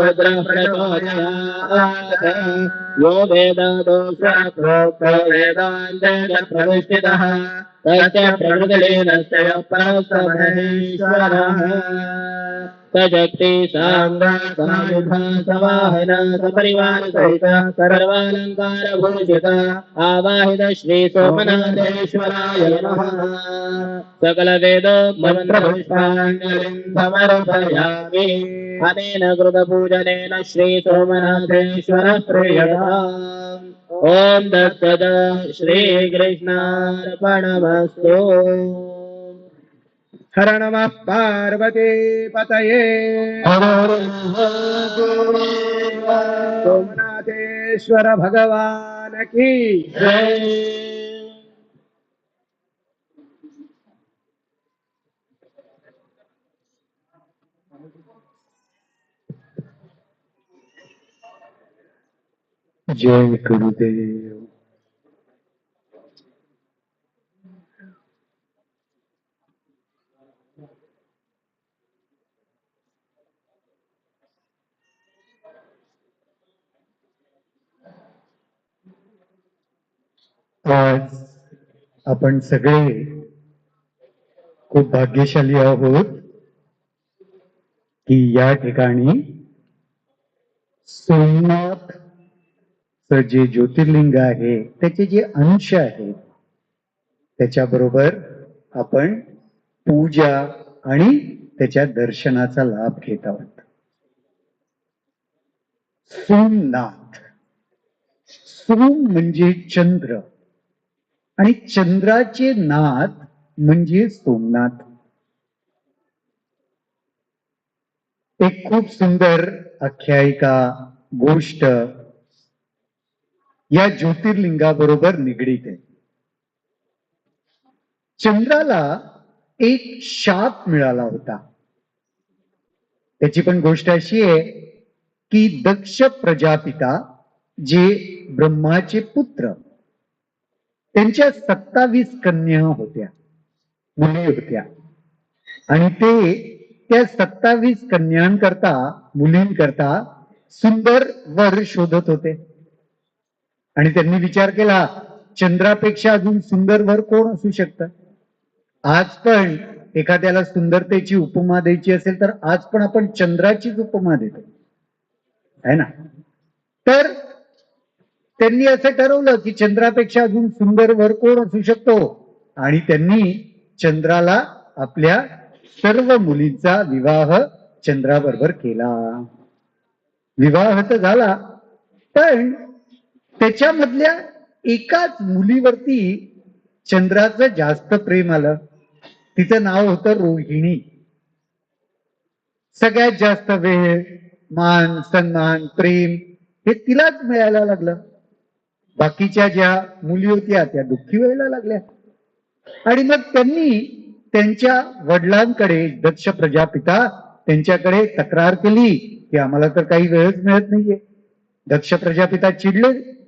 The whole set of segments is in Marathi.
भद्रप्रदाय यो वेदा दोषा गोकवेदान्तः तस्य प्रकृतिलीनस्य परमहेश्वरः सशक्ति साङ्गासायुधासवाहन सपरिवार सहित सर्वालङ्कारभूषित आवाहित श्रीसोमनाथेश्वराय नमः। सकल वेद अनेन कृतपूजनेन श्री सोमनाथेश्वर ॐ दत्तद श्रीकृष्णार्पणमस्तु। हर नमः पार्वती पतये। सोमनाथेश्वर भगवान की जय गुरुदेव। आज आपण सगळे खूप भाग्यशाली आहोत की या ठिकाणी सोमनाथ जे ज्योतिर्लिंग आहे त्याचे जे अंश आहेत त्याच्याबरोबर आपण पूजा आणि त्याच्या दर्शनाचा लाभ घेत आहोत. सोमनाथ. सोम म्हणजे चंद्र आणि चंद्राचे नाथ म्हणजे सोमनाथ. एक खूप सुंदर आख्यायिका गोष्ट या ज्योतिर्लिंगाबरोबर निगडीत आहे. चंद्राला एक शाप मिळाला होता. त्याची पण गोष्ट अशी आहे की दक्ष प्रजापिता जे ब्रह्माचे पुत्र त्यांच्या सत्तावीस कन्या होत्या मुली होत्या. आणि ते त्या सत्तावीस कन्यांकरता मुलींकरता सुंदर वर शोधत होते. आणि त्यांनी विचार केला चंद्रापेक्षा अजून सुंदर वर कोण असू शकतं? आज पण एखाद्याला सुंदरतेची उपमा द्यायची असेल तर आज पण आपण चंद्राचीच उपमा देतो. आहे ना? तर त्यांनी असं ठरवलं की चंद्रापेक्षा अजून सुंदर वर कोण असू शकतो? आणि त्यांनी चंद्राला आपल्या सर्व मुलींचा विवाह चंद्राबरोबर केला. विवाह तर झाला पण त्याच्यामधल्या एकाच मुलीवरती चंद्राचं जास्त प्रेम आलं. तिचं नाव होतं रोहिणी. सगळ्यात जास्त वेळ मान सन्मान प्रेम हे तिलाच मिळायला लागलं. बाकीच्या ज्या मुली होत्या त्या दुःखी व्हायला लागल्या. आणि मग त्यांनी त्यांच्या वडिलांकडे दक्ष प्रजापिता त्यांच्याकडे तक्रार केली की आम्हाला तर काही वेळच मिळत नाहीये. दक्ष प्रजापिता चिडले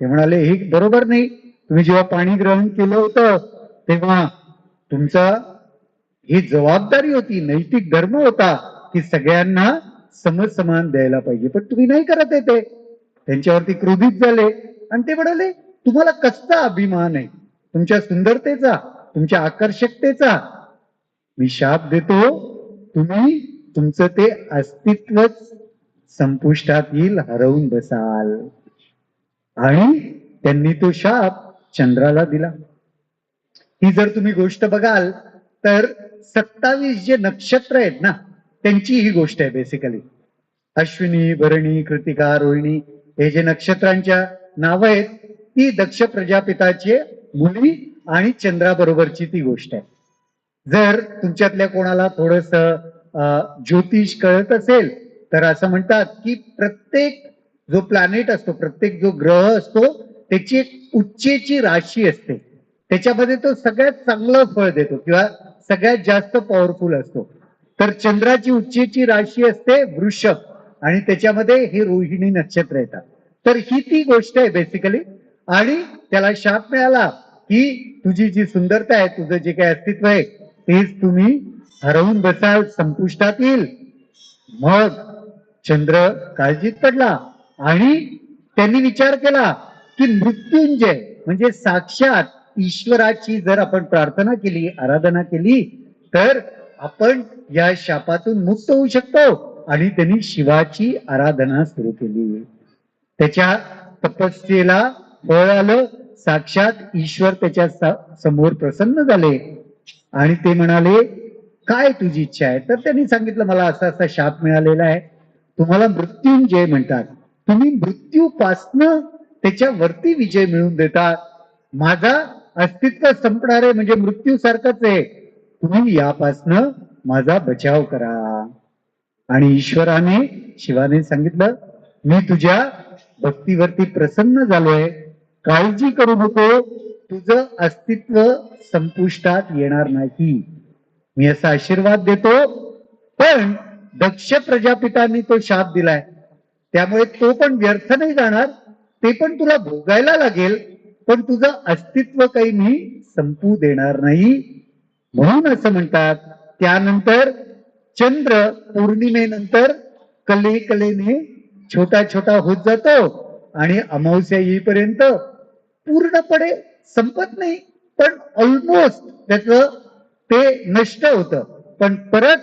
ते म्हणाले हे बरोबर नाही. तुम्ही जेव्हा पाणी ग्रहण केलं होतं तेव्हा तुमचा ही जबाबदारी होती नैतिक धर्म होता की सगळ्यांना समसमान द्यायला पाहिजे. पण तुम्ही नाही करत येते त्यांच्यावरती क्रोधित झाले. आणि ते म्हणाले तुम्हाला कसचा अभिमान आहे? तुमच्या सुंदरतेचा तुमच्या आकर्षकतेचा. मी शाप देतो. तुम्ही तुमचं ते अस्तित्वच संपुष्टात येईल हरवून बसाल. आणि त्यांनी तो शाप चंद्राला दिला. ही जर तुम्ही गोष्ट बघाल तर सत्तावीस जे नक्षत्र आहेत ना त्यांची ही गोष्ट आहे बेसिकली अश्विनी भरणी कृतिका रोहिणी हे जे नक्षत्रांच्या नावं आहेत ती दक्ष प्रजापिताचे मुली आणि चंद्राबरोबरची ती गोष्ट आहे. जर तुमच्यातल्या कोणाला थोडस ज्योतिष कळत असेल तर असं म्हणतात की प्रत्येक जो प्लॅनेट असतो प्रत्येक जो ग्रह असतो त्याची एक उच्चेची राशी असते. त्याच्यामध्ये तो सगळ्यात चांगलं फळ देतो किंवा सगळ्यात जास्त पॉवरफुल असतो. तर चंद्राची उच्चेची राशी असते वृषभ आणि त्याच्यामध्ये हे रोहिणी नक्षत्र येतात. तर ही ती गोष्ट आहे बेसिकली आणि त्याला शाप मिळाला की तुझी जी सुंदरता आहे तुझं जे काही अस्तित्व आहे तेच तुम्ही हरवून बसाल संपुष्टात येईल. मग चंद्र काळजीत पडला. आणि त्यांनी विचार केला की मृत्युंजय म्हणजे साक्षात ईश्वराची जर आपण प्रार्थना केली आराधना केली तर आपण या शापातून मुक्त होऊ शकतो. आणि त्यांनी शिवाची आराधना सुरू केली. त्याच्या तपस्येला फळ आलं. साक्षात ईश्वर त्याच्या सा- समोर प्रसन्न झाले. आणि ते म्हणाले काय तुझी इच्छा आहे? तर त्यांनी सांगितलं मला असा असा शाप मिळालेला आहे. तुम्हाला मृत्युंजय म्हणतात. तुम्ही मृत्यूपासनं त्याच्यावरती विजय मिळवून देतात. माझा अस्तित्व संपणारे म्हणजे मृत्यू सारखंच आहे. तुम्ही यापासनं माझा बचाव करा. आणि ईश्वराने शिवाने सांगितलं मी तुझ्या भक्तीवरती प्रसन्न झालोय. काळजी करू नको. तुझं अस्तित्व संपुष्टात येणार नाही. मी असा आशीर्वाद देतो. पण दक्ष प्रजापितांनी तो शाप दिलाय. त्यामुळे तो पण व्यर्थ नाही जाणार ते पण तुला भोगायला लागेल पण तुझं अस्तित्व काही मी संपू देणार नाही. म्हणून असं म्हणतात त्यानंतर चंद्र पौर्णिमेनंतर कले कलेने छोटा छोटा होत जातो आणि अमावस्या येईपर्यंत पूर्णपणे संपत नाही पण ऑलमोस्ट त्याच ते नष्ट होतं. पण परत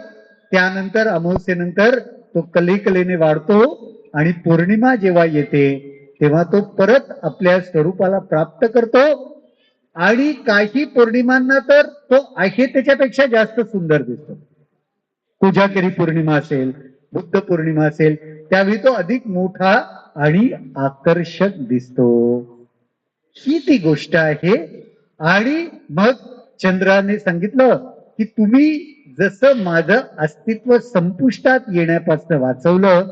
त्यानंतर अमावस्येनंतर तो कलेकलेने वाढतो आणि पौर्णिमा जेव्हा येते तेव्हा तो परत आपल्या स्वरूपाला प्राप्त करतो. आणि काही पौर्णिमांना तर तो आहे त्याच्यापेक्षा जास्त सुंदर दिसतो. कुजाकरी पौर्णिमा असेल बुद्ध पौर्णिमा असेल त्यावेळी तो अधिक मोठा आणि आकर्षक दिसतो. ही ती गोष्ट आहे. आणि मग चंद्राने सांगितलं की तुम्ही जसं माझं अस्तित्व संपुष्टात येण्यापासून वाचवलं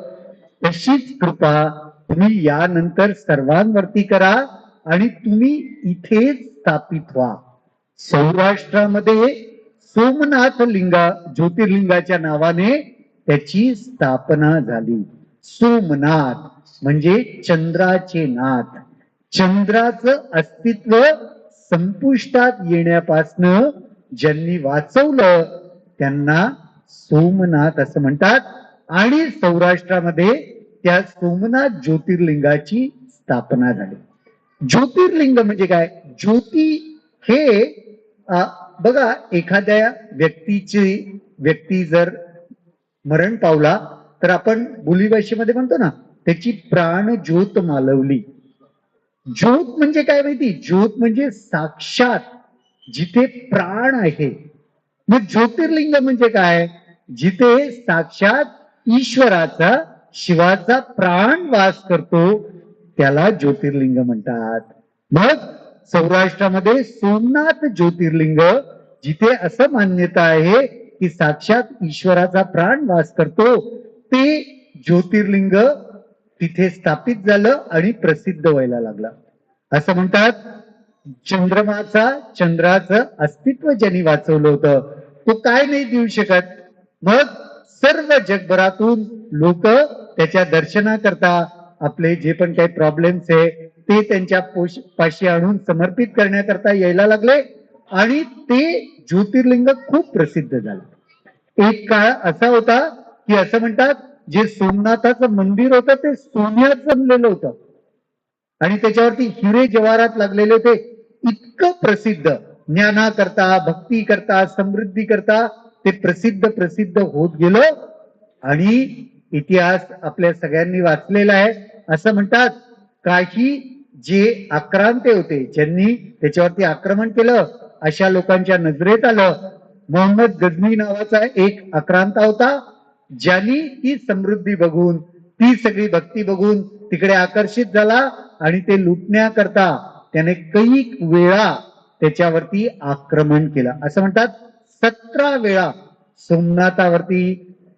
तशीच कृपा तुम्ही यानंतर सर्वांवरती करा आणि तुम्ही इथेच स्थापित व्हा. सौराष्ट्रामध्ये सोमनाथ लिंगा ज्योतिर्लिंगाच्या नावाने त्याची स्थापना झाली. सोमनाथ म्हणजे चंद्राचे नाथ. चंद्राचं अस्तित्व संपुष्टात येण्यापासनं ज्यांनी वाचवलं त्यांना सोमनाथ असं म्हणतात. आणि सौराष्ट्रामध्ये त्या सोमनाथ ज्योतिर्लिंगाची स्थापना झाली. ज्योतिर्लिंग म्हणजे काय? ज्योती हे बघा एखाद्या व्यक्तीची व्यक्ती जर मरण पावला तर आपण बोलीभाषेमध्ये म्हणतो ना त्याची प्राण ज्योत मालवली. ज्योत म्हणजे काय माहिती? ज्योत म्हणजे साक्षात जिथे प्राण आहे. मग ज्योतिर्लिंग म्हणजे काय? जिथे साक्षात ईश्वराचा शिवाचा प्राण वास करतो त्याला ज्योतिर्लिंग म्हणतात. मग सौराष्ट्रामध्ये सोमनाथ ज्योतिर्लिंग जिथे असं मान्यता आहे की साक्षात ईश्वराचा प्राण वास करतो ते ज्योतिर्लिंग तिथे स्थापित झालं आणि प्रसिद्ध व्हायला लागलं. असं म्हणतात चंद्रमाचा चंद्राचं अस्तित्व ज्यांनी वाचवलं होतं तो काय नाही देऊ शकत. मग सर्व जगभरातून लोक त्याच्या दर्शनाकरता आपले जे पण काही प्रॉब्लेम्स आहे ते त्यांच्या पोश- पाशी आणून समर्पित करण्याकरता यायला लागले आणि ते ज्योतिर्लिंग खूप प्रसिद्ध झालं. एक काळ असा होता की असं म्हणतात जे सोमनाथाचं मंदिर होतं ते सोन्यात जमलेलं होतं. आणि त्याच्यावरती हिरे जवाहरात लागलेले होते. इतकं प्रसिद्ध ज्ञाना करता भक्ती करता समृद्धी करता ते प्रसिद्ध प्रसिद्ध होत गेलं. आणि इतिहास आपल्या सगळ्यांनी वाचलेला आहे. असं म्हणतात काही जे आक्रांते होते ज्यांनी त्याच्यावरती आक्रमण केलं अशा लोकांच्या नजरेत आलं. मोहम्मद गजनी नावाचा एक आक्रांता होता ज्यांनी ती समृद्धी बघून ती सगळी भक्ती बघून तिकडे आकर्षित झाला आणि ते लुटण्याकरता त्याने कैक वेळा त्याच्यावरती आक्रमण केलं. असं म्हणतात सतरा वेळा सोमनाथावरती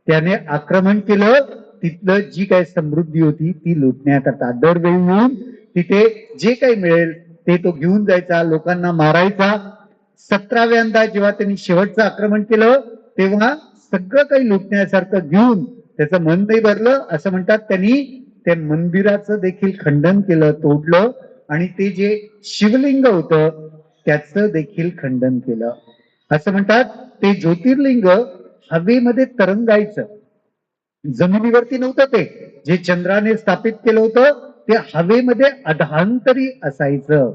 त्याने आक्रमण केलं. तिथलं जी काही समृद्धी होती ती लुटण्याकरता दरवेळी येऊन तिथे जे काही मिळेल ते तो घेऊन जायचा लोकांना मारायचा. सतराव्यांदा जेव्हा त्यांनी शेवटचं आक्रमण केलं तेव्हा सगळं काही लुटण्यासारखं घेऊन त्याचं मन नाही भरलं. असं म्हणतात त्यांनी. त्या मंदिराचं देखील खंडन केलं तोडलं. आणि ते जे शिवलिंग होतं त्याचं देखील खंडन केलं. असं म्हणतात. ते ज्योतिर्लिंग हवेमध्ये तरंगायचं. जमिनीवरती नव्हतं ते. जे चंद्राने स्थापित केलं होतं ते हवेमध्ये अधांतरी असायचं.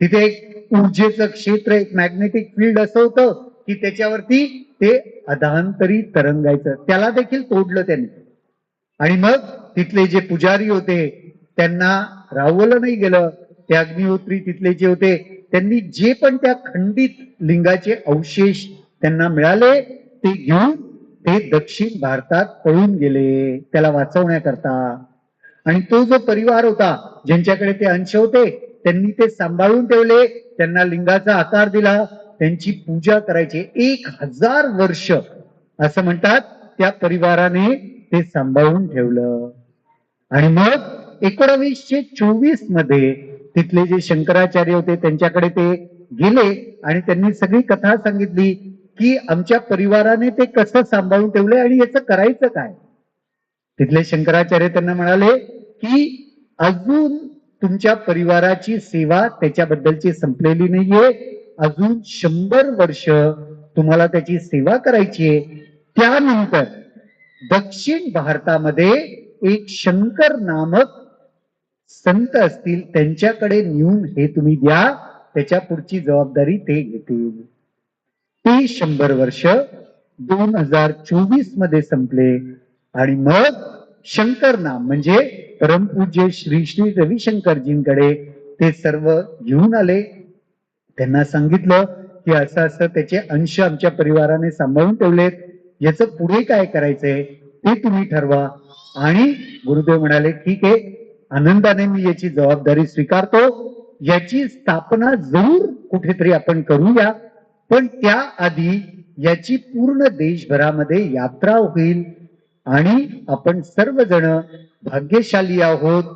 तिथे एक ऊर्जेचं क्षेत्र एक मॅग्नेटिक फील्ड असं होतं की त्याच्यावरती ते अधांतरी तरंगायचं. त्याला देखील तोडलं त्यांनी. आणि मग तिथले जे पुजारी होते त्यांना रावलं नाही गेलं. ते अग्निहोत्री तिथले जे होते त्यांनी जे पण त्या खंडित लिंगाचे अवशेष त्यांना मिळाले ते घेऊन ते दक्षिण भारतात पळून गेले. त्याला वाचवण्याकरता. आणि तो जो परिवार होता ज्यांच्याकडे ते अंश होते त्यांनी ते सांभाळून ठेवले. त्यांना लिंगाचा आकार दिला. त्यांची पूजा करायची एक हजार वर्ष असं म्हणतात त्या परिवाराने ते सांभाळून ठेवलं. आणि मग एकोणावीसशे चोवीसमध्ये तिथले जे शंकराचार्य होते त्यांच्याकडे ते गेले आणि त्यांनी सगळी कथा सांगितली. की आमच्या परिवाराने ते कसं सांभाळून ठेवलंय आणि याचं करायचं काय? तिथले शंकराचार्य त्यांना म्हणाले की अजून तुमच्या परिवाराची सेवा त्याच्याबद्दलची संपलेली नाहीये. अजून शंभर वर्ष तुम्हाला त्याची सेवा करायची आहे त्यानंतर दक्षिण भारतामध्ये एक शंकर नामक संत असतील त्यांच्याकडे नेऊन हे तुम्ही द्या. त्याच्या पुढची जबाबदारी ते घेतील. ते शंभर वर्ष दोन हजार चोवीसमध्ये संपले. आणि मग शंकर नाम म्हणजे परमपूज्य श्री श्री रविशंकरजींकडे ते सर्व घेऊन आले. त्यांना सांगितलं की असं असं त्याचे अंश आमच्या परिवाराने सांभाळून ठेवलेत. याचं पुढे काय करायचंय ते तुम्ही ठरवा. आणि गुरुदेव म्हणाले ठीक आहे आनंदाने मी याची जबाबदारी स्वीकारतो. याची स्थापना जरूर कुठेतरी आपण करूया. पण त्याआधी याची पूर्ण देशभरामध्ये यात्रा होईल. आणि आपण सर्वजण भाग्यशाली आहोत.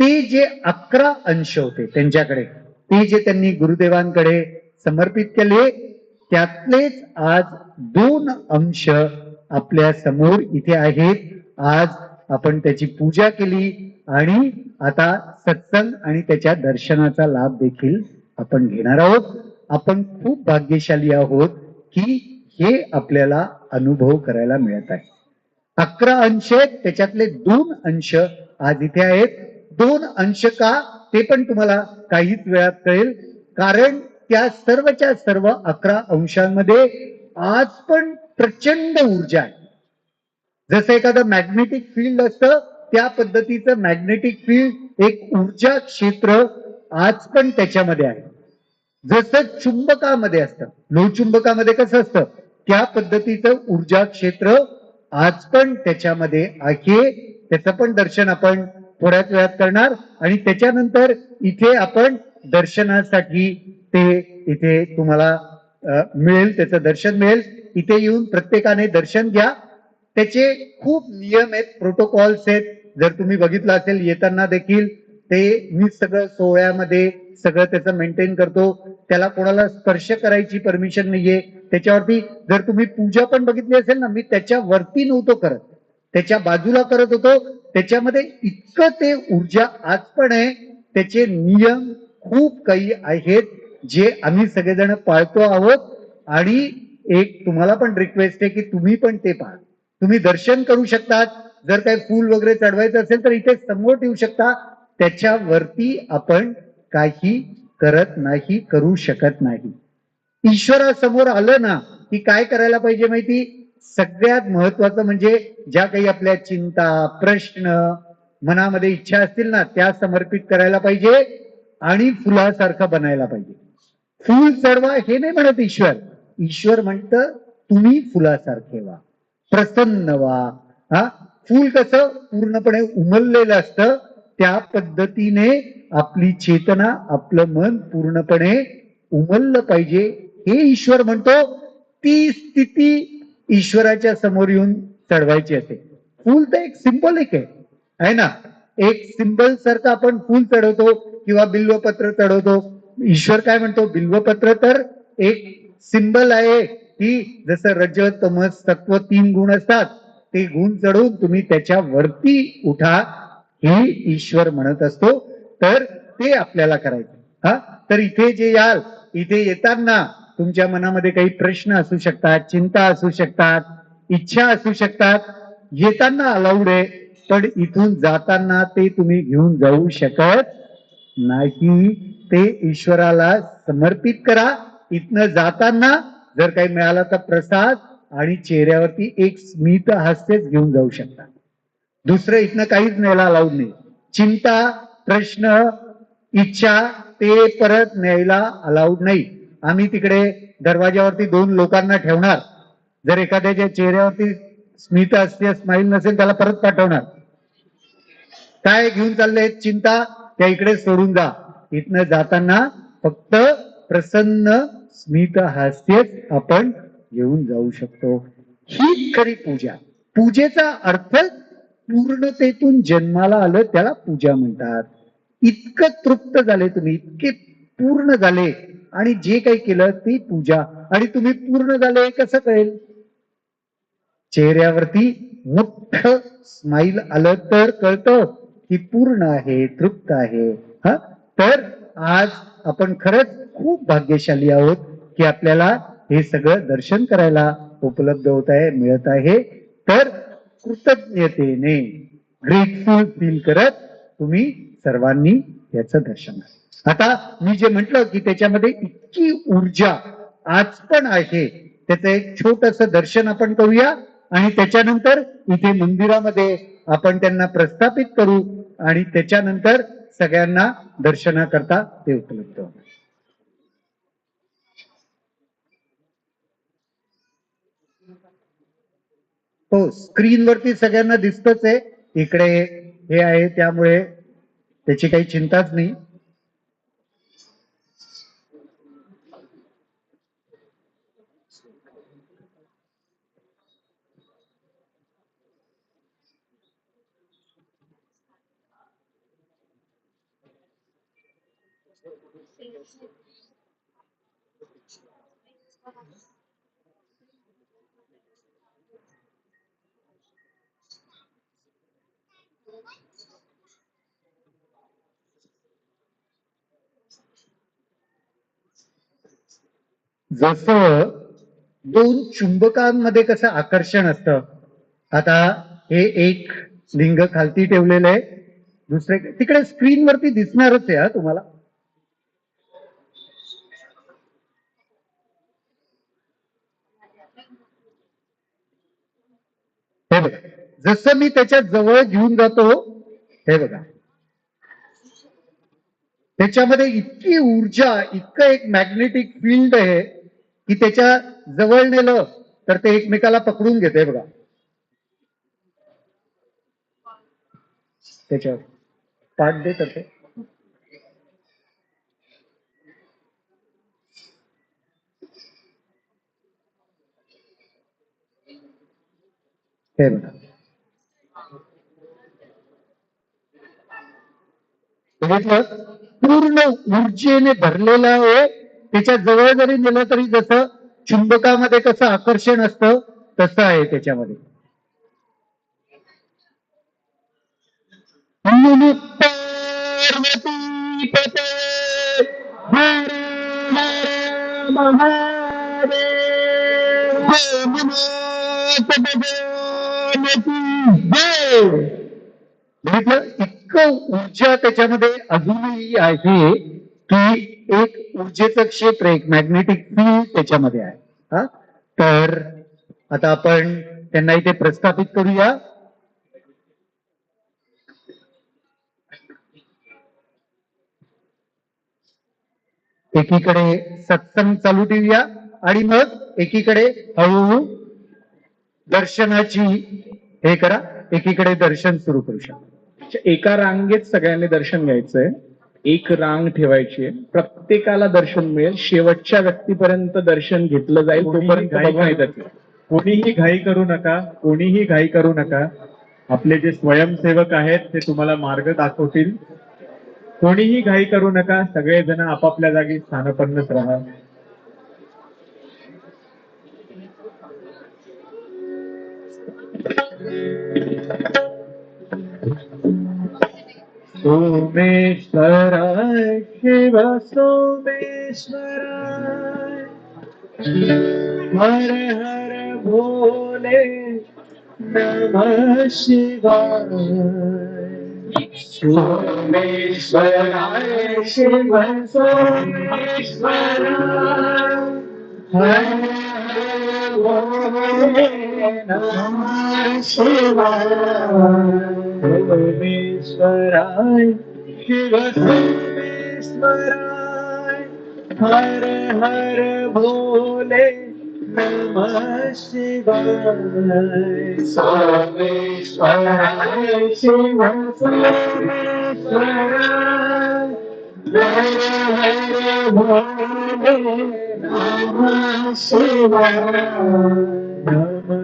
ते जे अकरा अंश होते त्यांच्याकडे ते जे त्यांनी गुरुदेवांकडे समर्पित केले त्यातलेच आज दोन अंश आपल्यासमोर इथे आहेत. आज आपण त्याची पूजा केली आणि आता सत्संग आणि त्याच्या दर्शनाचा लाभ देखील आपण घेणार आहोत. आपण खूप भाग्यशाली आहोत की हे आपल्याला अनुभव करायला मिळत आहे. अकरा अंश आहेत त्याच्यातले दोन अंश आज इथे आहेत. दोन अंश का? ते पण तुम्हाला काहीच वेळात कळेल. कारण त्या सर्वच्या सर्व अकरा अंशांमध्ये आज पण प्रचंड ऊर्जा आहे. जसं एखादं मॅग्नेटिक फील्ड असतं त्या पद्धतीचं मॅग्नेटिक फील्ड एक ऊर्जा क्षेत्र आज पण त्याच्यामध्ये आहे. जसं चुंबकामध्ये असतं. लोहचुंबकामध्ये कसं असतं? त्या पद्धतीचं ऊर्जा क्षेत्र आज पण त्याच्यामध्ये आहे. त्याचं पण दर्शन आपण थोड्याच वेळात करणार. आणि त्याच्यानंतर इथे आपण दर्शनासाठी ते इथे तुम्हाला मिळेल त्याचं दर्शन मिळेल. इथे येऊन प्रत्येकाने दर्शन घ्या. त्याचे खूप नियम आहेत प्रोटोकॉल्स आहेत. जर तुम्ही बघितलं असेल येताना देखील ते मी सगळं सोहळ्यामध्ये सगळं त्याचं मेंटेन करतो. त्याला कोणाला स्पर्श करायची परमिशन नाहीये. त्याच्यावरती जर तुम्ही पूजा पण बघितली असेल ना मी त्याच्यावरती नव्हतो करत. त्याच्या बाजूला करत होतो. त्याच्यामध्ये इतकं ते ऊर्जा आज पण आहे. त्याचे नियम खूप काही आहेत जे आम्ही सगळेजण पाळतो आहोत. आणि एक तुम्हाला पण रिक्वेस्ट आहे की तुम्ही पण ते पहा तुम्ही दर्शन करू शकतात. जर काही फूल वगैरे चढवायचं असेल तर इथे समोर ठेवू शकता. त्याच्यावरती आपण काही करत नाही करू शकत नाही. ईश्वरासमोर आलं ना की काय करायला पाहिजे माहिती? सगळ्यात महत्वाचं म्हणजे ज्या काही आपल्या चिंता प्रश्न मनामध्ये इच्छा असतील ना त्या समर्पित करायला पाहिजे आणि फुलासारखं बनायला पाहिजे. फूल चढवा हे नाही म्हणत ईश्वर. ईश्वर म्हणत तुम्ही फुलासारखे व्हा. प्रसन्न व्हा. हा? फूल कसं? पूर्णपणे उमललेलं असतं. त्या पद्धतीने आपली चेतना आपलं मन पूर्णपणे उमललं पाहिजे. हे ईश्वर म्हणतो ती स्थिती ईश्वराच्या समोर येऊन चढवायची असते. फूल तर एक सिम्बॉलिक आहे. आहे ना? एक सिम्बल सारखं आपण फूल चढवतो किंवा बिल्वपत्र चढवतो. ईश्वर काय म्हणतो? बिल्वपत्र तर एक सिम्बल आहे की जसं रज तमस सत्व तीन गुण असतात ते गुण चढवून तुम्ही त्याच्या वरती उठा. हे ईश्वर म्हणत असतो तर ते आपल्याला करायचं. हा? तर इथे जे याल इथे येताना तुमच्या मनामध्ये काही प्रश्न असू शकतात चिंता असू शकतात इच्छा असू शकतात. येताना अलाउड आहे पण इथून जाताना ते तुम्ही घेऊन जाऊ शकत नाही. ते ईश्वराला समर्पित करा. इथनं जाताना जर काही मिळाला तर प्रसाद आणि चेहऱ्यावरती एक स्मित हास्यच घेऊन जाऊ शकता. दुसरं इथनं काहीच न्यायला अलाउड नाही. चिंता प्रश्न इच्छा ते परत न्यायला अलाउड नाही. आम्ही तिकडे दरवाजावरती दोन लोकांना ठेवणार. जर एखाद्याच्या चेहऱ्यावरती स्मित असते स्माईल नसेल त्याला परत पाठवणार. काय घेऊन चाललंय चिंता? त्या इकडे सोडून जा. इथनं जाताना फक्त प्रसन्न स्मित हास्यच आपण घेऊन जाऊ शकतो. ही खरी पूजा. पूजेचा अर्थ पूर्णतेतून जन्माला आलं त्याला पूजा म्हणतात. इतकं तृप्त झाले तुम्ही इतके पूर्ण झाले. आणि जे काही केलं ती पूजा. आणि तुम्ही पूर्ण झाले कसं कळेल? चेहऱ्यावरती मोठ स्माईल आलं तर कळतं की पूर्ण आहे तृप्त आहे. हा? तर आज आपण खरंच खूप भाग्यशाली आहोत की आपल्याला हे सगळं दर्शन करायला उपलब्ध होत आहे मिळत आहे. तर कृतज्ञतेने ग्रेटफुल फील करत तुम्ही सर्वांनी याचं दर्शन आता मी जे म्हंटल की त्याच्यामध्ये इतकी ऊर्जा आज पण आहे त्याचं एक छोटस दर्शन आपण करूया आणि त्याच्यानंतर इथे मंदिरामध्ये आपण त्यांना प्रस्थापित करू आणि त्याच्यानंतर सगळ्यांना दर्शनाकरता ते उपलब्ध हो स्क्रीनवरती सगळ्यांना दिसतच आहे. इकडे हे आहे त्यामुळे त्याची काही चिंताच नाही. जसं दोन चुंबकांमध्ये कसं आकर्षण असतं? आता हे एक लिंग खालती ठेवलेलं आहे. दुसरे तिकडे स्क्रीनवरती दिसणारच आहे हा तुम्हाला. हे बघा जसं मी त्याच्याजवळ घेऊन जातो हे बघा. त्याच्यामध्ये इतकी ऊर्जा इतकं एक मॅग्नेटिक फील्ड आहे. की त्याच्याजवळ नेलं तर ते एकमेकाला पकडून घेते बघा. त्याच्यावर. पाठ दे तर ते हे बघा पूर्ण ऊर्जेने भरलेला आहे त्याच्याजवळ जरी नेलं तरी जसं चुंबकामध्ये कसं आकर्षण असतं तसं आहे त्याच्यामध्ये. इतकं ऊर्जा त्याच्यामध्ये अजूनही आहे की एक ऊर्जेचं क्षेत्र एक मॅग्नेटिक फील्ड त्याच्यामध्ये आहे. हा? तर आता आपण त्यांना इथे प्रस्थापित करूया. एकीकडे सत्संग चालू ठेवूया आणि मग एकीकडे हळूहळू दर्शनाची हे करा. एकीकडे दर्शन सुरू करू शकता. एका रांगेत सगळ्यांनी दर्शन घ्यायचंय. एक रांग ठेवायची आहे. प्रत्येकाला दर्शन मिळेल. शेवटच्या व्यक्तीपर्यंत दर्शन घेतलं जाईल तोपर्यंत येतात कोणीही घाई करू नका. कोणीही घाई करू नका. आपले जे स्वयंसेवक आहेत ते तुम्हाला मार्ग दाखवतील. कोणीही घाई करू नका. सगळेजण आपापल्या जागी स्थानपन्नच राहा. सोमेश्वराय शिव सोमेश्वराय। हर हर भोले नमः शिवाय। सोमेश्वराय शिव सोमेश्वराय। हर हर भोले नमः शिवाय। सोमेश्वराय शिव सोमेश्वराय हर हर भोले नमः शिवाय। सोमेश्वराय शिव सोमेश्वराय हर हर भोले नमः शिवाय। नमः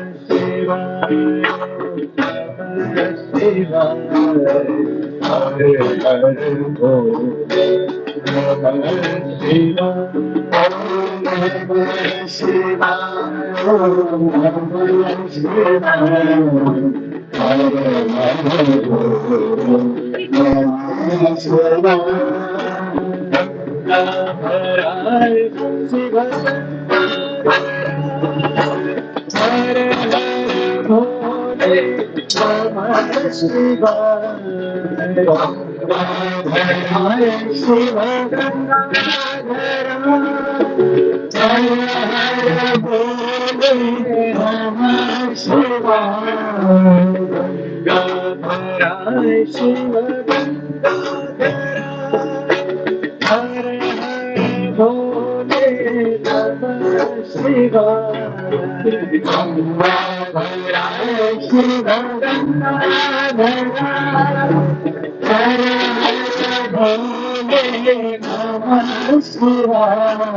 Hare Hare Shiva Thank you.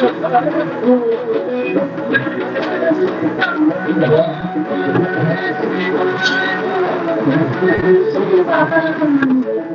Thank you.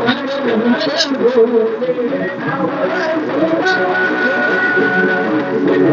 我爱祖国的山山水水。